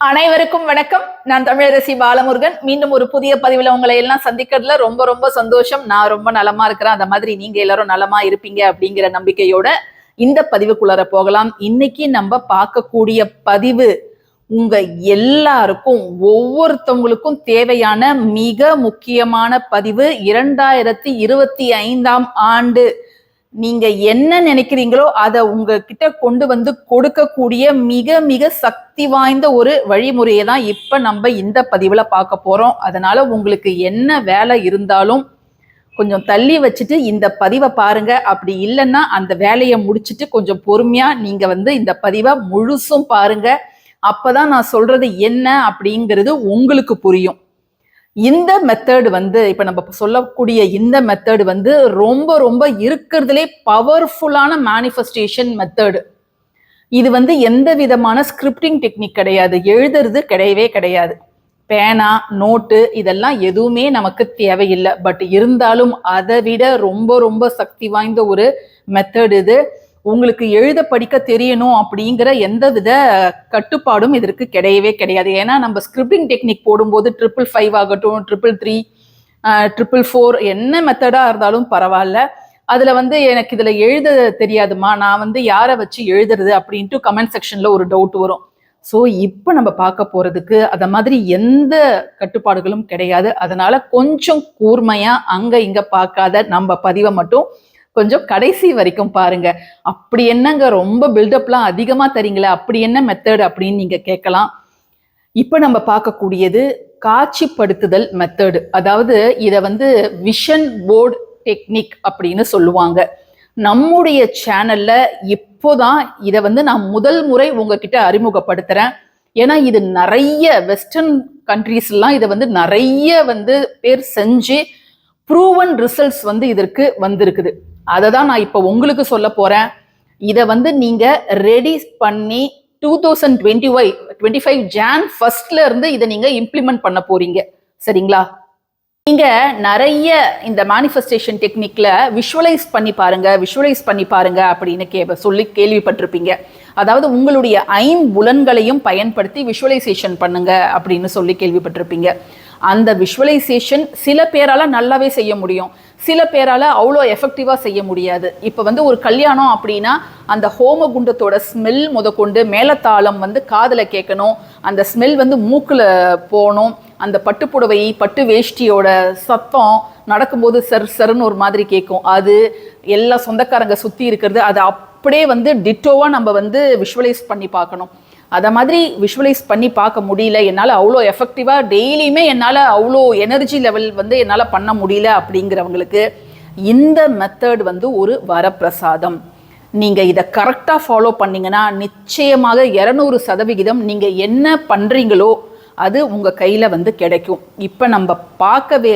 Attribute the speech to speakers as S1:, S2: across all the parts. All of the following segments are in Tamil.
S1: அனைவருக்கும் வணக்கம். நான் தமிழரசி பாலமுருகன். மீண்டும் ஒரு புதிய பதிவில் உங்களை எல்லாம் சந்திக்கிறதுல ரொம்ப ரொம்ப சந்தோஷம். நான் ரொம்ப நலமா இருக்கிறேன். அந்த மாதிரி நீங்க எல்லாரும் நலமா இருப்பீங்க அப்படிங்கிற நம்பிக்கையோட இந்த பதிவுக்குள்ளார போகலாம். இன்னைக்கு நம்ம பார்க்கக்கூடிய பதிவு உங்க எல்லாருக்கும் ஒவ்வொருத்தவங்களுக்கும் தேவையான மிக முக்கியமான பதிவு இரண்டாயிரத்தி இருபத்தி ஐந்தாம் ஆண்டு நீங்க என்ன நினைக்கிறீங்களோ அதை உங்ககிட்ட கொண்டு வந்து கொடுக்கக்கூடிய மிக மிக சக்தி வாய்ந்த ஒரு வழிமுறையை தான் இப்ப நம்ம இந்த பதிவுல பார்க்க போறோம். அதனால உங்களுக்கு என்ன வேலை இருந்தாலும் கொஞ்சம் தள்ளி வச்சுட்டு இந்த பதிவை பாருங்க. அப்படி இல்லைன்னா அந்த வேலையை முடிச்சுட்டு கொஞ்சம் பொறுமையா நீங்க வந்து இந்த பதிவை முழுசும் பாருங்க. அப்பதான் நான் சொல்றது என்ன அப்படிங்கிறது உங்களுக்கு புரியும். இந்த மெத்தட் வந்து இப்ப நம்ம சொல்லக்கூடிய இந்த மெத்தட் வந்து ரொம்ப ரொம்ப இருக்கிறதுலே பவர்ஃபுல்லான மேனிஃபெஸ்டேஷன் மெத்தடு இது வந்து எந்த விதமான ஸ்கிரிப்டிங் டெக்னிக் கிடையாது. எழுதுறது கிடையவே கிடையாது. பேனா நோட்டு இதெல்லாம் எதுவுமே நமக்கு தேவையில்லை. பட் இருந்தாலும் அதை விட ரொம்ப ரொம்ப சக்தி வாய்ந்த ஒரு மெத்தட் இது. உங்களுக்கு எழுத படிக்க தெரியணும் அப்படிங்கிற எந்த வித கட்டுப்பாடும் இதற்கு கிடையவே கிடையாது. ஏன்னா நம்ம ஸ்கிரிப்டிங் டெக்னிக் போடும்போது ட்ரிபிள் ஃபைவ் ஆகட்டும் ட்ரிபிள் த்ரீ ட்ரிபிள் ஃபோர் என்ன மெத்தடாக இருந்தாலும் பரவாயில்ல. அதில் வந்து எனக்கு இதில் எழுத தெரியாதுமா நான் வந்து யாரை வச்சு எழுதுறது அப்படின்ட்டு கமெண்ட் செக்ஷனில் ஒரு டவுட் வரும். ஸோ இப்போ நம்ம பார்க்க போகிறதுக்கு அதை மாதிரி எந்த கட்டுப்பாடுகளும் கிடையாது. அதனால கொஞ்சம் கூர்மையாக அங்கே இங்கே பார்க்காத நம்ம பதிவை மட்டும் கொஞ்சம் கடைசி வரைக்கும் பாருங்க. அப்படி என்னங்க ரொம்ப பில்டப்லாம் அதிகமாக தரீங்களே? அப்படி என்ன மெத்தட் அப்படின்னு நீங்கள் கேட்கலாம். இப்போ நம்ம பார்க்கக்கூடியது காட்சிப்படுத்துதல் மெத்தடு அதாவது இதை வந்து விஷன் போர்டு டெக்னிக் அப்படின்னு சொல்லுவாங்க. நம்முடைய சேனல்ல இப்போதான் இதை வந்து நான் முதல் முறை உங்ககிட்ட அறிமுகப்படுத்துறேன். ஏன்னா இது நிறைய வெஸ்டர்ன் கண்ட்ரீஸ்லாம் இதை வந்து நிறைய வந்து பேர் செஞ்சு ப்ரூவன் ரிசல்ட்ஸ் வந்து இதற்கு வந்திருக்குது. அதை தான் நான் இப்போ உங்களுக்கு சொல்ல போகிறேன் இதை வந்து நீங்கள் ரெடி பண்ணி டூ தௌசண்ட் டுவெண்ட்டி ஒய் டுவெண்ட்டி ஃபைவ் ஜான் ஃபர்ஸ்ட்ல இருந்து இதை நீங்கள் இம்ப்ளிமெண்ட் பண்ண போறீங்க. சரிங்களா? நீங்க நிறைய இந்த மேனிஃபெஸ்டேஷன் டெக்னிக்ல விஷுவலைஸ் பண்ணி பாருங்க விஷுவலைஸ் பண்ணி பாருங்க அப்படின்னு கே சொல்லி கேள்விப்பட்டிருப்பீங்க. அதாவது உங்களுடைய ஐம்புலன்களையும் பயன்படுத்தி விஷுவலைசேஷன் பண்ணுங்க அப்படின்னு சொல்லி கேள்விப்பட்டிருப்பீங்க. அந்த விஷுவலைசேஷன் சில பேரால் நல்லாவே செய்ய முடியும். சில பேரால் அவ்வளோ எஃபெக்டிவாக செய்ய முடியாது. இப்போ வந்து ஒரு கல்யாணம் அப்படின்னா அந்த ஹோம குண்டத்தோட ஸ்மெல் முதற்கொண்டு மேலத்தாளம் வந்து காதில் கேட்கணும். அந்த ஸ்மெல் வந்து மூக்கில் போகணும். அந்த பட்டுப்புடவை பட்டு வேஷ்டியோட சத்தம் நடக்கும்போது சர் சருன்னு ஒரு மாதிரி கேட்கும். அது எல்லா சொந்தக்காரங்க சுற்றி இருக்கிறது அது அப்படியே வந்து டிட்டோவாக நம்ம வந்து விஷுவலைஸ் பண்ணி பார்க்கணும். அதை மாதிரி விஷுவலைஸ் பண்ணி பார்க்க முடியல. என்னால் அவ்வளோ எஃபெக்டிவாக டெய்லியுமே என்னால் அவ்வளோ எனர்ஜி லெவல் வந்து என்னால் பண்ண முடியல அப்படிங்கிறவங்களுக்கு இந்த மெத்தட் வந்து ஒரு வரப்பிரசாதம். நீங்கள் இதை கரெக்டாக ஃபாலோ பண்ணிங்கன்னா நிச்சயமாக இரநூறு சதவிகிதம் நீங்கள் என்ன பண்ணுறீங்களோ அது உங்கள் கையில் வந்து கிடைக்கும். இப்போ நம்ம பார்க்கவே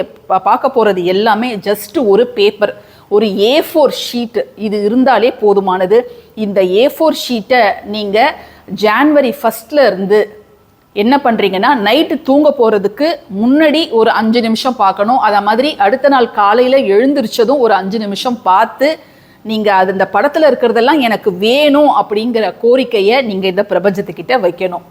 S1: பார்க்க போகிறது எல்லாமே ஜஸ்ட் ஒரு பேப்பர் ஒரு ஏ ஃபோர் ஷீட்டு இது இருந்தாலே போதுமானது. இந்த ஏ ஃபோர் ஷீட்டை நீங்கள் ஜான்வரி ஃபஸ்ட்டில் இருந்து என்ன பண்ணுறீங்கன்னா நைட்டு தூங்க போகிறதுக்கு முன்னாடி ஒரு அஞ்சு நிமிஷம் பார்க்கணும். அதை மாதிரி அடுத்த நாள் காலையில் எழுந்திரிச்சதும் ஒரு அஞ்சு நிமிஷம் பார்த்து நீங்கள் அது இந்த படத்தில் இருக்கிறதெல்லாம் எனக்கு வேணும் அப்படிங்கிற கோரிக்கையை நீங்கள் இந்த பிரபஞ்சத்துக்கிட்ட வைக்கணும்.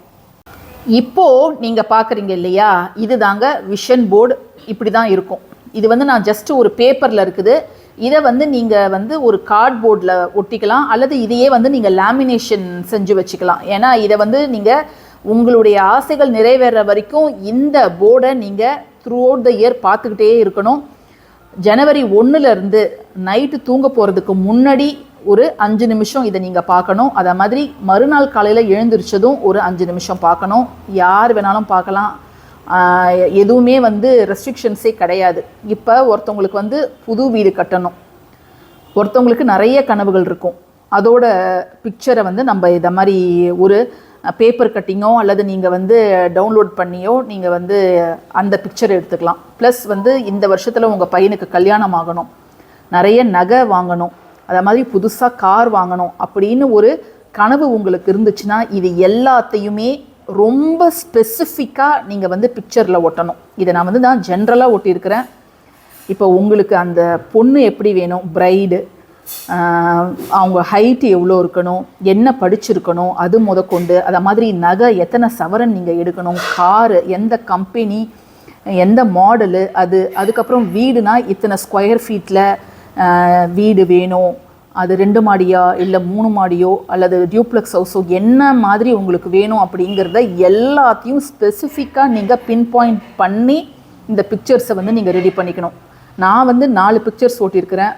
S1: இப்போது நீங்கள் பார்க்குறீங்க இல்லையா இது தாங்க விஷன் போர்டு இப்படி தான் இருக்கும். இது வந்து நான் ஜஸ்ட் ஒரு பேப்பரில் இருக்குது. இதை வந்து நீங்கள் வந்து ஒரு கார்ட்போர்டில் ஒட்டிக்கலாம் அல்லது இதையே வந்து நீங்கள் லேமினேஷன் செஞ்சு வச்சுக்கலாம். ஏன்னா இதை வந்து நீங்கள் உங்களுடைய ஆசைகள் நிறைவேற வரைக்கும் இந்த போர்டை நீங்கள் த்ரூ அவுட் த இயர் பார்த்துக்கிட்டே இருக்கணும். ஜனவரி ஒன்றுலேருந்து நைட்டு தூங்க போகிறதுக்கு முன்னாடி ஒரு அஞ்சு நிமிஷம் இதை நீங்கள் பார்க்கணும். அதை மாதிரி மறுநாள் காலையில் எழுந்திரிச்சதும் ஒரு அஞ்சு நிமிஷம் பார்க்கணும். யார் வேணாலும் பார்க்கலாம். எதுவுமே வந்து ரெஸ்ட்ரிக்ஷன்ஸே கிடையாது. இப்போ ஒருத்தவங்களுக்கு வந்து புது வீடு கட்டணும். ஒருத்தவங்களுக்கு நிறைய கனவுகள் இருக்கும். அதோட பிக்சரை வந்து நம்ம இதை மாதிரி ஒரு பேப்பர் கட்டிங்கோ அல்லது நீங்கள் வந்து டவுன்லோட் பண்ணியோ நீங்கள் வந்து அந்த பிக்சர் எடுத்துக்கலாம். ப்ளஸ் வந்து இந்த வருஷத்தில் உங்கள் பையனுக்கு கல்யாணம் ஆகணும். நிறைய நகை வாங்கணும். அதை மாதிரி புதுசாக கார் வாங்கணும் அப்படின்னு ஒரு கனவு உங்களுக்கு இருந்துச்சுன்னா இது எல்லாத்தையுமே ரொம்ப ஸ்பெசிஃபிக்காக நீங்கள் வந்து பிக்சரில் ஒட்டணும். இதை நான் வந்து நான் ஜென்ரலாக ஒட்டியிருக்கிறேன். இப்போ உங்களுக்கு அந்த பொண்ணு எப்படி வேணும்? பிரைடு அவங்க ஹைட் எவ்வளோ இருக்கணும்? என்ன படிச்சிருக்கணும்? அது முதற்கொண்டு அதை மாதிரி நகை எத்தனை சவரன் நீங்கள் எடுக்கணும்? காரு எந்த கம்பெனி எந்த மாடலு அது அதுக்கப்புறம் வீடுனா இத்தனை ஸ்கொயர் ஃபீட்டில் வீடு வேணும்? அது ரெண்டு மாடியா இல்லை மூணு மாடியோ அல்லது டியூப்ளெக்ஸ் ஹவுஸோ என்ன மாதிரி உங்களுக்கு வேணும் அப்படிங்கிறத எல்லாத்தையும் ஸ்பெசிஃபிக்காக நீங்கள் பின் பாயிண்ட் பண்ணி இந்த பிக்சர்ஸை வந்து நீங்கள் ரெடி பண்ணிக்கணும். நான் வந்து நாலு பிக்சர்ஸ் ஓட்டியிருக்கிறேன்.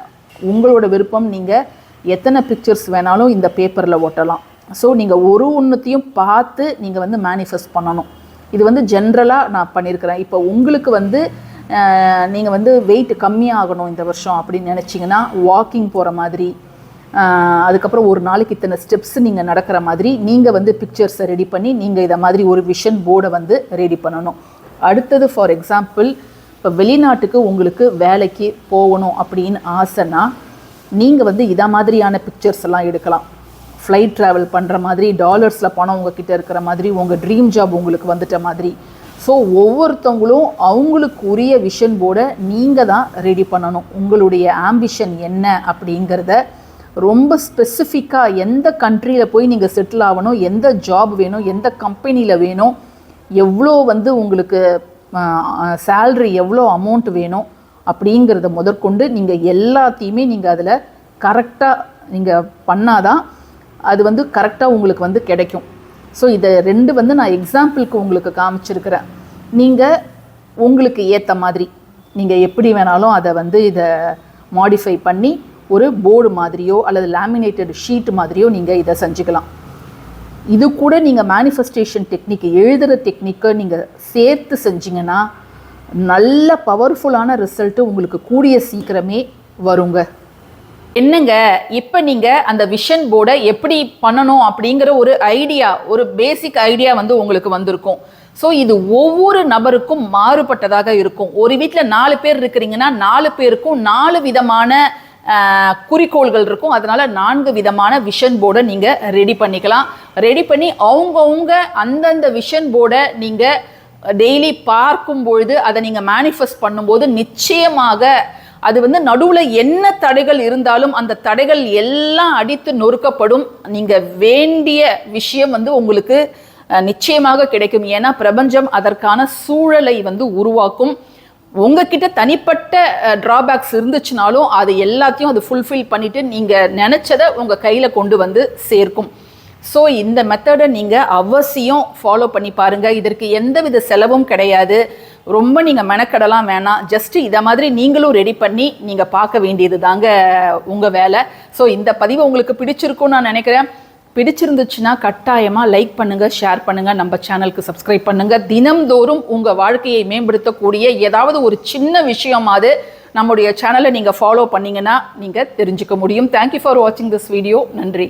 S1: உங்களோட விருப்பம் நீங்கள் எத்தனை பிக்சர்ஸ் வேணாலும் இந்த பேப்பரில் ஓட்டலாம். ஸோ நீங்கள் ஒரு ஒன்றுத்தையும் பார்த்து நீங்கள் வந்து மேனிஃபெஸ்ட் பண்ணணும். இது வந்து ஜென்ரலாக நான் பண்ணியிருக்கிறேன். இப்போ உங்களுக்கு வந்து நீங்கள் வந்து வெயிட் கம்மியாகணும் இந்த வருஷம் அப்படின்னு நினச்சிங்கன்னா வாக்கிங் போகிற மாதிரி அதுக்கப்புறம் ஒரு நாளைக்கு இத்தனை ஸ்டெப்ஸ் நீங்கள் நடக்கிற மாதிரி நீங்கள் வந்து பிக்சர்ஸை ரெடி பண்ணி நீங்கள் இதை மாதிரி ஒரு விஷன் போர்டை வந்து ரெடி பண்ணணும். அடுத்தது ஃபார் எக்ஸாம்பிள் இப்போ வெளிநாட்டுக்கு உங்களுக்கு வேலைக்கு போகணும் அப்படின்னு ஆசைன்னா நீங்கள் வந்து இதை மாதிரியான பிக்சர்ஸ் எல்லாம் எடுக்கலாம். ஃப்ளைட் ட்ராவல் பண்ணுற மாதிரி டாலர்ஸில் பணம் உங்ககிட்ட இருக்கிற மாதிரி உங்கள் ட்ரீம் ஜாப் உங்களுக்கு வந்துட்ட மாதிரி. ஸோ ஒவ்வொருத்தவங்களும் அவங்களுக்கு உரிய விஷன் போர்டை நீங்கள் தான் ரெடி பண்ணணும். உங்களுடைய ஆம்பிஷன் என்ன அப்படிங்கிறத ரொம்ப ஸ்பெசிஃபிக்காக எந்த கண்ட்ரியில் போய் நீங்கள் செட்டில் ஆகணும் எந்த ஜாப் வேணும் எந்த கம்பெனியில் வேணும் எவ்வளோ வந்து உங்களுக்கு சேல்ரி எவ்வளோ அமௌண்ட் வேணும் அப்படிங்கிறத முதற்கொண்டு நீங்கள் எல்லாத்தையுமே நீங்கள் அதில் கரெக்டாக நீங்கள் பண்ணாதான் அது வந்து கரெக்டாக உங்களுக்கு வந்து கிடைக்கும். ஸோ இதை ரெண்டு வந்து நான் எக்ஸாம்பிளுக்கு உங்களுக்கு காமிச்சிருக்கிறேன். நீங்கள் உங்களுக்கு ஏற்ற மாதிரி நீங்கள் எப்படி வேணாலும் அதை வந்து இதை மாடிஃபை பண்ணி ஒரு போர்டு மாதிரியோ அல்லது லேமினேட்டட் ஷீட் மாதிரியோ நீங்கள் இதை செஞ்சுக்கலாம். இது கூட நீங்கள் மேனிஃபெஸ்டேஷன் டெக்னிக் எழுதுகிற டெக்னிக்கை நீங்கள் சேர்த்து செஞ்சீங்கன்னா நல்ல பவர்ஃபுல்லான ரிசல்ட்டு உங்களுக்கு கூடிய சீக்கிரமே வருங்க. என்னங்க? இப்போ நீங்கள் அந்த விஷன் போர்டை எப்படி பண்ணணும் அப்படிங்கிற ஒரு ஐடியா ஒரு பேசிக் ஐடியா வந்து உங்களுக்கு வந்திருக்கும். ஸோ இது ஒவ்வொரு நபருக்கும் மாறுபட்டதாக இருக்கும். ஒரு வீட்டில் நாலு பேர் இருக்கிறீங்கன்னா நாலு பேருக்கும் நாலு விதமான குறிக்கோள்கள் இருக்கும். அதனால் நான்கு விதமான விஷன் போர்டை நீங்கள் ரெடி பண்ணிக்கலாம். ரெடி பண்ணி அவங்கவுங்க அந்தந்த விஷன் போர்டை நீங்கள் டெய்லி பார்க்கும் பொழுது அதை நீங்கள் மேனிஃபெஸ்ட் பண்ணும்போது நிச்சயமாக அது வந்து நடுவில் என்ன தடைகள் இருந்தாலும் அந்த தடைகள் எல்லாம் அடித்து நொறுக்கப்படும். நீங்கள் வேண்டிய விஷயம் வந்து உங்களுக்கு நிச்சயமாக கிடைக்கும். ஏன்னா பிரபஞ்சம் அதற்கான சூழலை வந்து உருவாக்கும். உங்ககிட்ட தனிப்பட்ட ட்ராபேக்ஸ் இருந்துச்சுனாலும் அது எல்லாத்தையும் அது ஃபுல்ஃபில் பண்ணிவிட்டு நீங்கள் நினச்சதை உங்கள் கையில் கொண்டு வந்து சேர்க்கும். ஸோ இந்த மெத்தடை நீங்கள் அவசியம் ஃபாலோ பண்ணி பாருங்கள் இதற்கு எந்தவித செலவும் கிடையாது. ரொம்ப நீங்கள் மெனக்கடலாம் வேணாம். ஜஸ்ட்டு இதை மாதிரி நீங்களும் ரெடி பண்ணி நீங்கள் பார்க்க வேண்டியது தாங்க உங்கள் வேலை. ஸோ இந்த பதிவு உங்களுக்கு பிடிச்சிருக்கும்னு நான் நினைக்கிறேன். பிடிச்சிருந்துச்சுன்னா கட்டாயமாக லைக் பண்ணுங்கள் ஷேர் பண்ணுங்கள் நம்ம சேனலுக்கு சப்ஸ்கிரைப் பண்ணுங்கள் தினம்தோறும் உங்கள் வாழ்க்கையை மேம்படுத்தக்கூடிய ஏதாவது ஒரு சின்ன விஷயமாவது நம்முடைய சேனலை நீங்கள் ஃபாலோ பண்ணிங்கன்னா நீங்கள் தெரிஞ்சுக்க முடியும். தேங்க்யூ ஃபார் வாட்சிங் திஸ் வீடியோ நன்றி.